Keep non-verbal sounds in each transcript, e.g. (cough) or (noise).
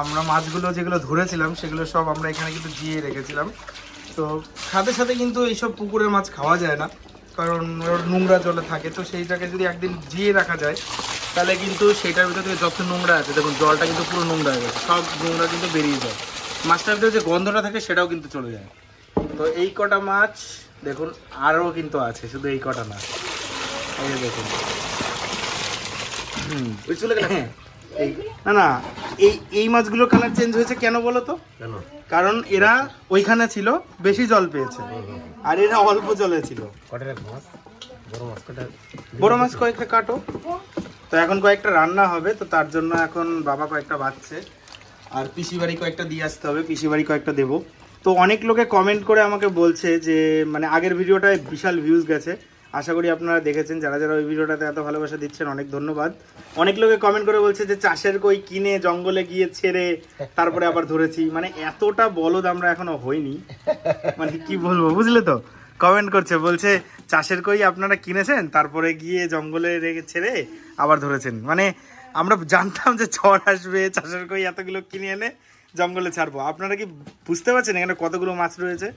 আমরা মাছগুলো যেগুলো ধরেছিলাম সেগুলো সব আমরা এখানে কিন্তু দিয়ে রেখেছিলাম। তো সাথে সাথে কিন্তু এইসব পুকুরের মাছ খাওয়া যায় না কারণ ওর নোংরা জলে থাকে। তো সেইটাকে যদি একদিন জিয়ে রাখা যায় তাহলে কিন্তু সেইটার ভিতরে থেকে যত নোংরা আছে দেখুন জলটা কিন্তু পুরো নোংরা হয়ে গেছে সব নোংরা কিন্তু বেরিয়ে যায়। মাছটার ভিতরে যে গন্ধটা থাকে সেটাও কিন্তু চলে যায়। তো এই কটা মাছ দেখুন আরও কিন্তু আছে শুধু এই কটা না এই দেখুন। হুম। চলে গেল হ্যাঁ। এই না না এই এই মাছগুলোর কালার চেঞ্জ হয়েছে কেন বলো তো? কেন? কারণ এরা ওইখানে ছিল বেশি জল পেয়েছে। আর এরা অল্প জলে ছিল। বড় মাছ কয়েকটা কাটো। তো এখন কয়েকটা রান্না হবে তো তার জন্য এখন বাবা কয়েকটা বাচ্চে আর পিসি বাড়ি কয়েকটা দিয়ে আসতে হবে পিসি বাড়ি কয়েকটা দেবো। তো অনেক লোকে কমেন্ট করে আমাকে বলছে যে মানে আগের ভিডিওটায় বিশাল ভিউজ গেছে। আশা করি আপনারা দেখেছেন, যারা যারা ওই ভিডিওটাতে এত ভালোবাসা দিচ্ছেন, অনেক ধন্যবাদ। অনেক লোকে কমেন্ট করে বলছে যে, চাষের কই কিনে, জঙ্গলে গিয়ে ছেড়ে, তারপরে আবার ধরেছি। মানে এতটা বলদ আমরা এখনও হইনি। মানে কি বলব, বুঝলে তো? কমেন্ট করছে, বলছে, চাষের কই আপনারা কিনেছেন, তারপরে গিয়ে জঙ্গলে রেখে ছেড়ে আবার ধরেছেন। মানে আমরা জানতাম যে ঝড় আসবে, চাষের কই এতগুলো কিনে এনে জঙ্গলে ছাড়বো। আপনারা কি বুঝতে পারছেন এখানে কতগুলো মাছ রয়েছে?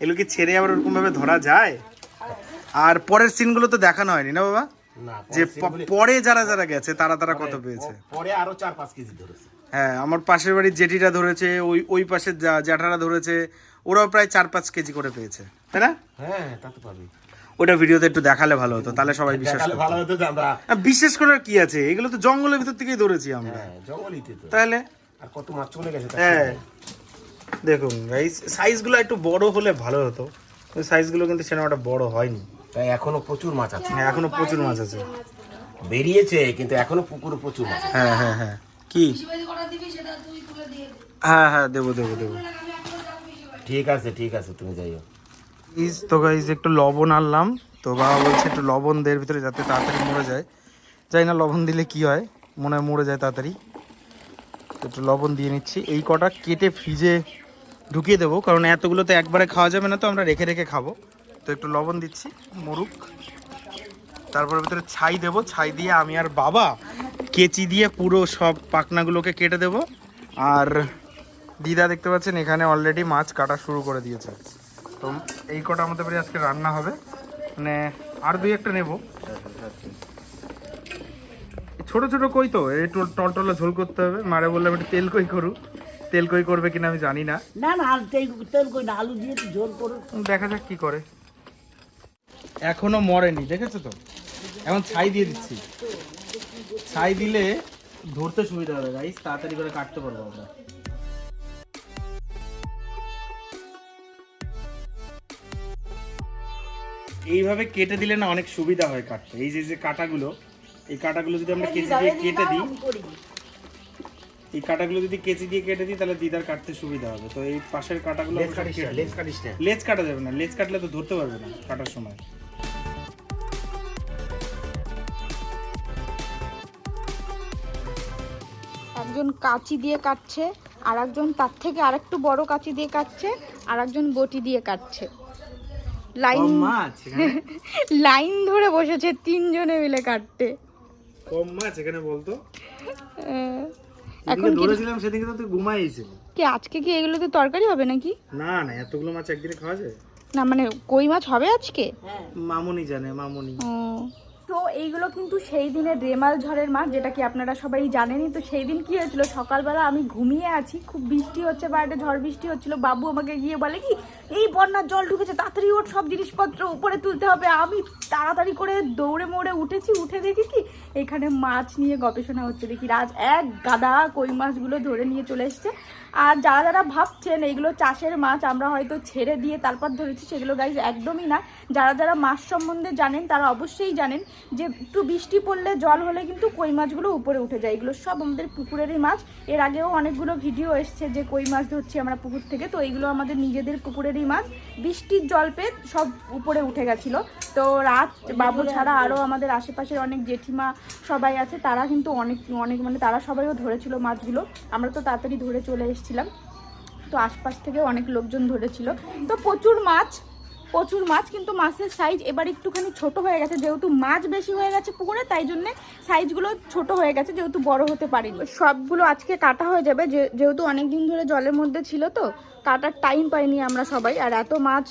এগুলো কি ছেড়ে আবার ওরকম ভাবে ধরা যায়? আর পরের সিনগুলো তো দেখানো হয়নি না বাবা? যে পরে যারা যারা গেছে তারা তারা কত পেয়েছে? পরে আরও চার পাঁচ কেজি ধরেছে। হ্যাঁ আমার পাশের বাড়ির জেঠিটা ধরেছে ওই ওই পাশের জ্যাঠারা ধরেছে ওরাও প্রায় চার পাঁচ কেজি করে পেয়েছে। তাই না? হ্যাঁ তা তো পাবি ওটা ভিডিওতে একটু দেখালে ভালো হতো তাহলে সবাই বিশ্বাস করতো। ভালো হতো আমরা আর বিশেষ করে কি আছে? এগুলো তো জঙ্গলের ভিতর থেকেই ধরেছি আমরা। হ্যাঁ তাহলে? আর কত মাছ চলে গেছে হ্যাঁ। দেখুন গাইস সাইজগুলো একটু বড় হলে ভালো হতো সাইজগুলো কিন্তু সিনেমাটা বড় হয়নি। তাই এখনও প্রচুর মাছ আছে। হ্যাঁ এখনও প্রচুর মাছ আছে। বেরিয়েছে কিন্তু এখনও পুকুরে প্রচুর মাছ হ্যাঁ হ্যাঁ হ্যাঁ। কি? হ্যাঁ হ্যাঁ দেবো দেবো দেবো। ঠিক আছে ঠিক আছে তুমি যাইও। ইস তো গাইজ একটু লবণ আনলাম। তো বাবা বলছে একটু লবণ দের ভিতরে যাতে তাড়াতাড়ি মরে যায়। জানি না লবণ দিলে কি হয় মনে হয় মরে যায় তাড়াতাড়ি। তো একটু লবণ দিয়ে নিচ্ছি। এই কটা কেটে ফ্রিজে ঢুকিয়ে দেবো কারণ এতগুলো তো একবারে খাওয়া যাবে না তো আমরা রেখে রেখে খাব। তো একটু লবণ দিচ্ছি মরুক। তারপর ভিতরে ছাই দেবো ছাই দিয়ে আমি আর বাবা কেচি দিয়ে পুরো সব পাখনাগুলোকে কেটে দেবো। আর দিদা দেখতে পাচ্ছেন এখানে অলরেডি মাছ কাটা শুরু করে দিয়েছে। তো এই কটা আমাদের বাড়ি আজকে রান্না হবে। মানে আর দুই একটা নেব। ছোট ছোট কই তো এই টলটলা ঝোল করতে হবে। মারে বললাম একটু তেল কই করু তেল কই করবে কিনা আমি জানি না। না না তেল তেল কই না আলু দিয়ে ঝোল করো দেখা যাক কি করে। এখনও মরেনি দেখেছ তো? এখন ছাই দিয়ে দিচ্ছি। ছাই দিলে ধরতে সুবিধা হবে গাইস তাড়াতাড়ি করে কাটতে পারব আমরা। এইভাবে কেটে দিলে না অনেক সুবিধা হয় কাটতে। এই যে যে কাটাগুলো এই কাটাগুলো যদি আমরা কেচি দিয়ে কেটে দিই এই কাটাগুলো যদি কেচি দিয়ে কেটে দিই তাহলে দিদার কাটতে সুবিধা হবে। তো এই পাশের কাটাগুলো লেজ কাটা যাবে না লেজ কাটলে তো ধরতে পারবে না কাটার সময়। একজন কাঁচি দিয়ে কাটছে আর একজন তার থেকে আরেকটু বড় কাঁচি দিয়ে কাটছে আর একজন বটি দিয়ে কাটছে। লাইন মাছ (laughs) লাইন ধরে বসেছে তিনজনে মিলে কাটতে। কম মাছ এখানে বলতো? এখন কি ধরেছিলাম সেদিকে তো তুই ঘুমাইছিল কি আজকে কি এগুলোতে তরকারি হবে নাকি? না না এতগুলো মাছ একদিনে খাওয়া যায়? না মানে কই মাছ হবে আজকে? মামুনি জানে মামুনি। ও। তো এইগুলো কিন্তু সেই দিনের রেমাল ঝড়ের মাছ যেটা কি আপনারা সবাই জানেনই। তো সেই দিন কি হয়েছিল? সকালবেলা আমি ঘুমিয়ে আছি, খুব বৃষ্টি হচ্ছে বাইরে ঝড় বৃষ্টি হচ্ছিল। বাবু আমাকে গিয়ে বলে কি, এই বন্যার জল ঢুকেছে, তাড়াতাড়ি ওর সব জিনিসপত্র উপরে তুলতে হবে। আমি তাড়াতাড়ি করে দৌড়ে মোড়ে উঠেছি, উঠে দেখি কি, এখানে মাছ নিয়ে গবেষণা হচ্ছে। দেখি রাজ এক গাদা কই মাছগুলো ধরে নিয়ে চলে এসছে। আর যারা যারা ভাবছেন এইগুলো চাষের মাছ, আমরা হয়তো ছেড়ে দিয়ে তারপর ধরেছি, সেগুলো গাইজ একদমই না। যারা যারা মাছ সম্বন্ধে জানেন, তারা অবশ্যই জানেন যে একটু বৃষ্টি পড়লে জল হলে কিন্তু কই মাছগুলো উপরে উঠে যায়। এগুলো সব আমাদের পুকুরেরই মাছ। এর আগেও অনেকগুলো ভিডিও এসছে যে কই মাছ ধরছি আমরা পুকুর থেকে। তো এইগুলো আমাদের নিজেদের পুকুরেরই মাছ। বৃষ্টির জল পেয়ে সব উপরে উঠে গেছিল। তো রাত বাবু ছাড়া আরও আমাদের আশেপাশের অনেক জেঠিমা সবাই আছে তারা কিন্তু অনেক অনেক মানে তারা সবাইও ধরেছিল মাছগুলো। আমরা তো তাড়াতাড়ি ধরে চলে এসেছিলাম। তো আশপাশ থেকে অনেক লোকজন ধরেছিল। তো প্রচুর মাছ প্রচুর মাছ, কিন্তু মাছের সাইজ এবার একটুখানি ছোট হয়ে গেছে। যেহেতু মাছ বেশি হয়ে গেছে পুকুরে, তাই জন্য সাইজগুলো ছোট হয়ে গেছে, যেহেতু বড় হতে পারেনি। সবগুলো আজকে কাটা হয়ে যাবে যেহেতু অনেক দিন ধরে জলের মধ্যে ছিল তো, কাটার টাইম পাইনি আমরা সবাই। আর এত মাছ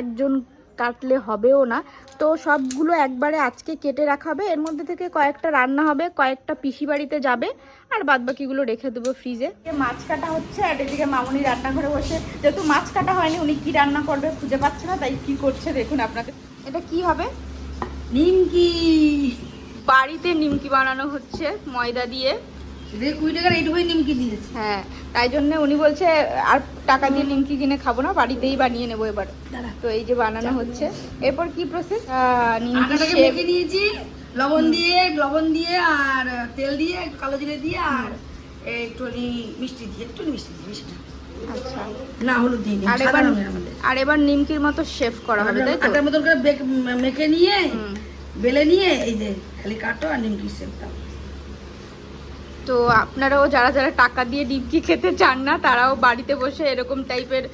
একজন কাটলে হবেও না। তো সবগুলো একবারে আজকে কেটে রাখা হবে। এর মধ্যে থেকে কয়েকটা রান্না হবে, কয়েকটা পিসি বাড়িতে যাবে, আর বাদ বাকিগুলো রেখে দেবো ফ্রিজে। মাছ কাটা হচ্ছে, আর এদিকে মামুনি রান্নাঘরে বসে, যেহেতু মাছ কাটা হয়নি, উনি কি রান্না করবে খুঁজে পাচ্ছে না, তাই কি করছে দেখুন আপনাকে এটা কি হবে? নিমকি। বাড়িতে নিমকি বানানো হচ্ছে ময়দা দিয়ে। কুড়ি টাকার এইটুকুই নিমকি দিয়েছে হ্যাঁ তাই জন্য উনি বলছে আর টাকা দিয়ে নিমকি কিনে খাব না বাড়িতেই বানিয়ে নেব এবার। তো এই যে বানানো হচ্ছে। এরপর কি প্রসেস নিমকি মেখে নিয়েছি লবণ দিয়ে লবণ দিয়ে আর তেল দিয়ে কালো জিরে দিয়ে আর একটু মিষ্টি দিয়ে একটু মিষ্টি দিয়ে আচ্ছা। না হলুদ দিই আর এবার আর এবার নিমকির মতো শেফ করা হবে তাই তো? আটার মতন করে মেখে নিয়ে বেলে নিয়ে এই যে খালি কাটো আর নিমকি সেপটা তো আপনারাও যারা যারা টাকা দিয়ে ডিমকি খেতে চান না তারাও বাড়িতে বসে এরকম টাইপের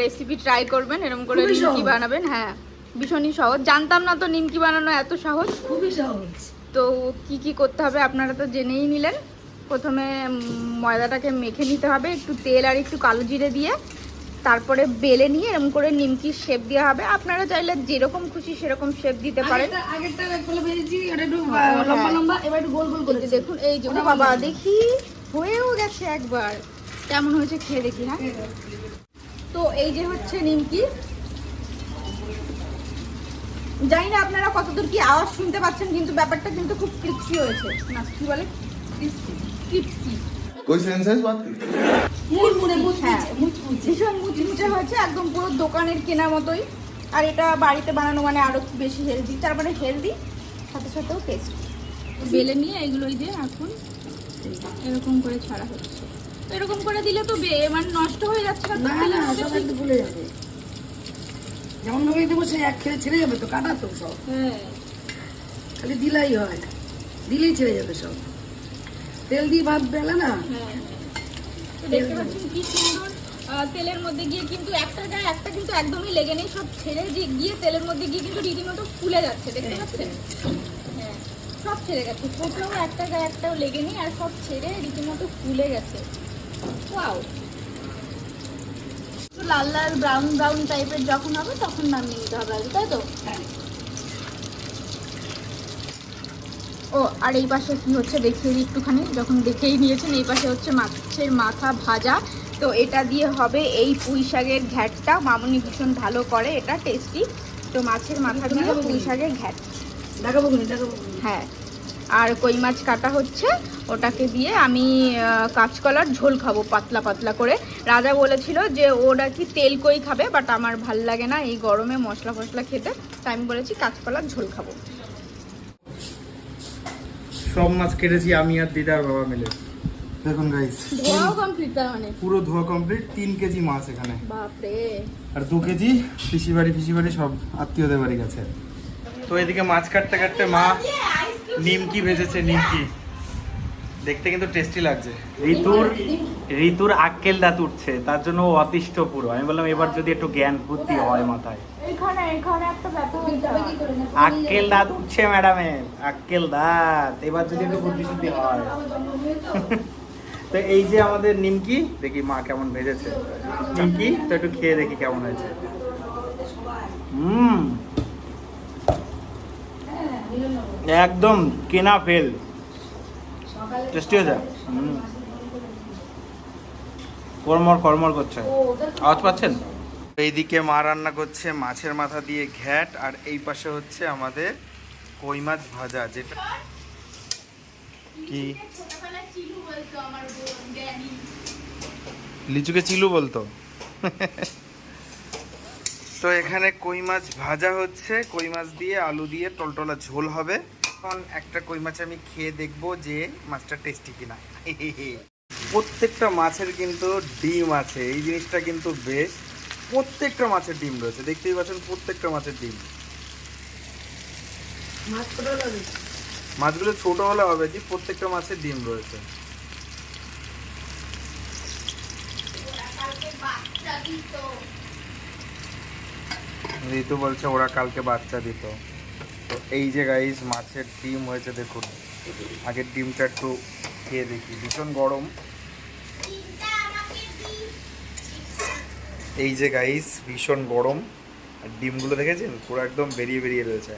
রেসিপি ট্রাই করবেন এরকম করে ডিমকি নিমকি বানাবেন হ্যাঁ ভীষণই সহজ। জানতাম না তো নিমকি বানানো এত সহজ। খুবই সহজ। তো কি কি করতে হবে আপনারা তো জেনেই নিলেন। প্রথমে ময়দাটাকে মেখে নিতে হবে একটু তেল আর একটু কালো জিরে দিয়ে। তারপরে বেলে নিয়ে এরকম করে নিমকি শেপ দেওয়া হবে। আপনারা চাইলে যেরকম খুশি সেরকম শেপ দিতে পারেন। হ্যাঁ, হ্যাঁ। দেখুন এই যে বাবা দেখি হয়েও গেছে একবার। কেমন হয়েছে খেয়ে দেখি হ্যাঁ? তো এই যে হচ্ছে নিমকি। জানি না আপনারা কতদূর কি আওয়াজ শুনতে পাচ্ছেন কিন্তু ব্যাপারটা কিন্তু খুব ক্রিপসি হয়েছে। না কি বলে? ক্রিপসি ক্রিপসি কোই বাত মুড়মুড়ে হ্যাঁ। ভীষণ মুচমুচে হয়েছে একদম পুরো দোকানের কেনা মতোই। আর এটা বাড়িতে বানানো মানে আরও বেশি হেলদি তার মানে হেলদি সাথে সাথেও টেস্ট বেলে নিয়ে এগুলোই দিয়ে এখন এরকম করে ছাড়া হচ্ছে। এরকম করে দিলে তো বে মানে নষ্ট হয়ে যাচ্ছে না ভুলে যাবে। যেমন ভাবে দেবো সে এক খেলে ছেড়ে যাবে তো কাটা তো সব। হ্যাঁ। খালি দিলাই হয়। দিলেই ছেড়ে যাবে সব। তেল দিয়ে ভাত বেলা না? হ্যাঁ। তো দেখতে পাচ্ছেন কি সুন্দর তেলের মধ্যে গিয়ে কিন্তু একটা গায়ে একটা কিন্তু একদমই লেগে নেই সব ছেড়ে গিয়ে তেলের মধ্যে গিয়ে কিন্তু রীতিমতো ফুলে যাচ্ছে দেখতে পাচ্ছেন? হ্যাঁ সব ছেড়ে গেছে কোথাও একটা গায়ে একটাও লেগে নেই আর সব ছেড়ে রীতিমতো ফুলে গেছে। ওয়াও! লাল লাল ব্রাউন ব্রাউন টাইপের যখন হবে তখন নামিয়ে নিতে হবে তাই তো? ও আর এই পাশে কি হচ্ছে দেখিয়ে দিই একটুখানি? যখন দেখেই নিয়েছেন এই পাশে হচ্ছে মাছের মাথা ভাজা। তো এটা দিয়ে হবে এই পুঁই শাকের ঘ্যাটটা। মামুনি ভীষণ ভালো করে এটা টেস্টি তো মাছের মাথা দিয়ে পুঁই শাকের ঘ্যাট। দেখাবো হ্যাঁ। আর কই মাছ কাটা হচ্ছে ওটাকে দিয়ে আমি কাঁচকলার ঝোল খাব পাতলা পাতলা করে। রাজা বলেছিল যে ওরা কি তেল কই খাবে বাট আমার ভালো লাগে না এই গরমে মশলা ফসলা খেতে। তাই আমি বলেছি কাঁচকলার ঝোল খাব। সব মাছ কেটেছি আমি আর দিদার বাবা মিলে। দেখুন গাইস ধোয়াও কমপ্লিট তার মানে? পুরো ধোয়া কমপ্লিট তিন কেজি মাছ এখানে। বাপরে। আর দু কেজি পিসি বাড়ি পিসি বাড়ি সব আত্মীয়দের বাড়ি গেছে। তো এদিকে মাছ কাটতে কাটতে মা নিমকি ভেজেছে নিমকি। দেখতে কিন্তু টেস্টি লাগছে। ঋতুর ঋতুর আক্কেল দাঁত উঠছে তার জন্য ও অতিষ্ঠ পুরো। আমি বললাম এবার যদি একটু জ্ঞান বুদ্ধি হয় মাথায়। একটা ব্যাপার আক্কেল দাঁত উঠছে ম্যাডামের আক্কেল দাঁত। এবার যদি একটু বুদ্ধি শুদ্ধি হয়। (laughs) তো। এই যে আমাদের নিমকি দেখি মা কেমন ভেজেছে। নিমকি তো একটু খেয়ে দেখি কেমন হয়েছে। হুম। একদম কেনা ফেল। টেস্টি হয়েছে। হুম। কর্মর কর্মর করছে। আওয়াজ পাচ্ছেন? এইদিকে মা রান্না করছে মাছের মাথা দিয়ে ঘ্যাট আর এই পাশে হচ্ছে আমাদের কই মাছ ভাজা যেটা কি? লিচুকে চিলু বলতো? তো এখানে কই মাছ ভাজা হচ্ছে কই মাছ দিয়ে আলু দিয়ে টলটলা ঝোল হবে। এখন একটা কই মাছ আমি খেয়ে দেখব যে মাছটা টেস্টি কিনা। (laughs) প্রত্যেকটা মাছের কিন্তু ডিম আছে এই জিনিসটা কিন্তু বেশ প্রত্যেকটা মাছের ডিম রয়েছে দেখতেই পাচ্ছেন প্রত্যেকটা মাছের ডিম। মাছগুলো ছোট হলে হবে কি প্রত্যেকটা মাছের ডিম রয়েছে। ঋতু বলছে ওরা কালকে বাচ্চা দিত। তো এই যে গাইস মাছের ডিম হয়েছে দেখুন। আগের ডিমটা একটু খেয়ে দেখি। ভীষণ গরম। এই যে গাইস ভীষণ গরম। আর ডিমগুলো দেখেছেন? পুরো একদম বেরিয়ে বেরিয়ে রয়েছে।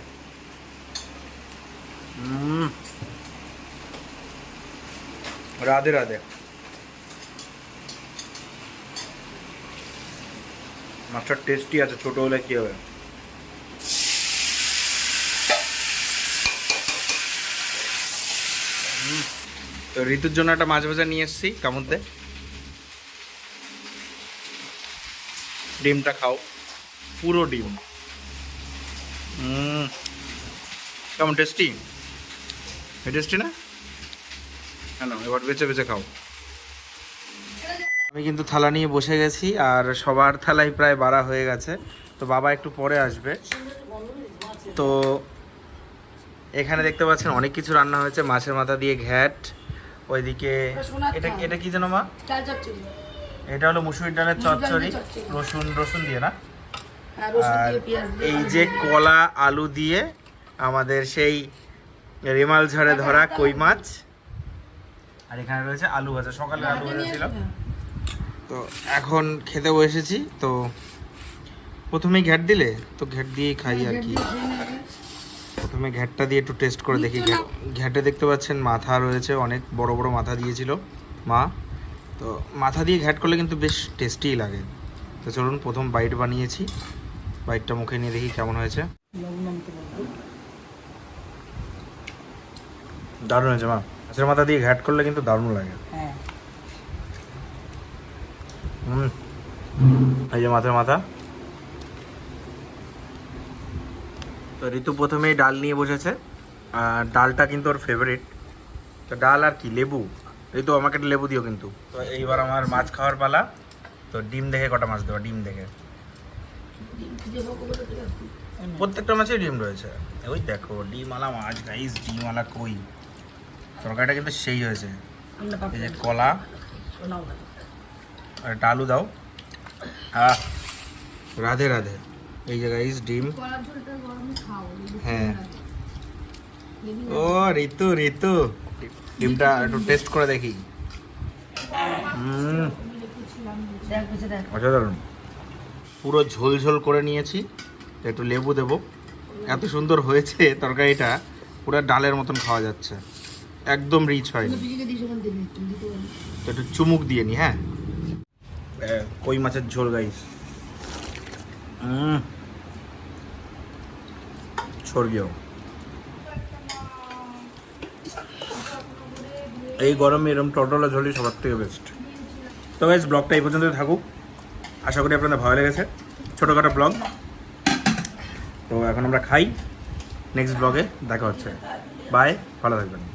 রাধে রাধে। মাছটা টেস্টি আছে, ছোট হলে কি হবে? তো ঋতুর জন্য একটা মাছ ভাজা নিয়ে এসেছি কামড়তে ডিমটা খাও, পুরো ডিম। কেমন টেস্টি? টেস্টি না? কেন এবার বেছে বেছে খাও। আমি কিন্তু থালা নিয়ে বসে গেছি, আর সবার থালাই প্রায় বাড়া হয়ে গেছে। তো বাবা একটু পরে আসবে। তো এখানে দেখতে পাচ্ছেন অনেক কিছু রান্না হয়েছে। মাছের মাথা দিয়ে ঘ্যাট, ওইদিকে এটা এটা কি যেন মা? এটা হলো মুসুরির ডালের চচ্চড়ি। রসুন রসুন দিয়ে না? আর রসুন আর দিয়ে পেঁয়াজ দিয়ে এই যে কলা আলু দিয়ে আমাদের সেই রেমাল ঝড়ে ধরা কই মাছ। আর এখানে রয়েছে আলু ভাজা সকালে আলু ভাজা ছিল। তো এখন খেতে বসেছি তো প্রথমেই ঘ্যাট দিলে তো ঘ্যাট দিয়েই খাই আর কি। প্রথমে ঘ্যাটটা দিয়ে একটু টেস্ট করে দেখি ঘ্যাটে দেখতে পাচ্ছেন মাথা রয়েছে অনেক বড় বড় মাথা দিয়েছিল মা। তো মাথা দিয়ে ঘ্যাট করলে কিন্তু বেশ টেস্টিই লাগে। তো চলুন প্রথম বাইট বানিয়েছি। বাইটটা মুখে নিয়ে দেখি কেমন হয়েছে। দারুণ হয়েছে মা। মাছের মাথা দিয়ে ঘ্যাট করলে কিন্তু দারুণ লাগে। হ্যাঁ। হুম এই যে মাছের মাথা। তো ঋতু প্রথমেই ডাল নিয়ে বসেছে। আর ডালটা কিন্তু ওর ফেভারিট তো ডাল আর কি? লেবু? ঋতু আমাকে একটা লেবু দিও কিন্তু। তো এইবার আমার মাছ খাওয়ার পালা। তো ডিম দেখে কটা মাছ দেবো ডিম দেখে। প্রত্যেকটা মাছেই ডিম রয়েছে। ওই দেখো ডিমওয়ালা মাছ গাইস ডিমওয়ালা কই? তরকারিটা কিন্তু সেই হয়েছে। এই যে কলা। আর একটা আলু দাও। আহ রাধে রাধে। এই যে গাইস ডিম। হ্যাঁ। ও ঋতু ঋতু। ডিমটা একটু টেস্ট করে দেখি। অসাধারণ। পুরো ঝোল ঝোল করে নিয়েছি। একটু লেবু দেবো। এত সুন্দর হয়েছে তরকারিটা। পুরো ডালের মতন খাওয়া যাচ্ছে। একদম রিচ হয়নি। একটু চুমুক দিয়ে নি হ্যাঁ? কই মাছের ঝোল গাইস স্বর্গীয়। এই গরমে এরকম টটলা ঝোলই সবার থেকে বেস্ট তো বেশ ব্লগটা এই পর্যন্ত থাকুক। আশা করি আপনাদের ভালো লেগেছে। ছোটোখাটো ব্লগ তো এখন আমরা খাই। নেক্সট ব্লগে দেখা হচ্ছে। বাই ভালো থাকবেন।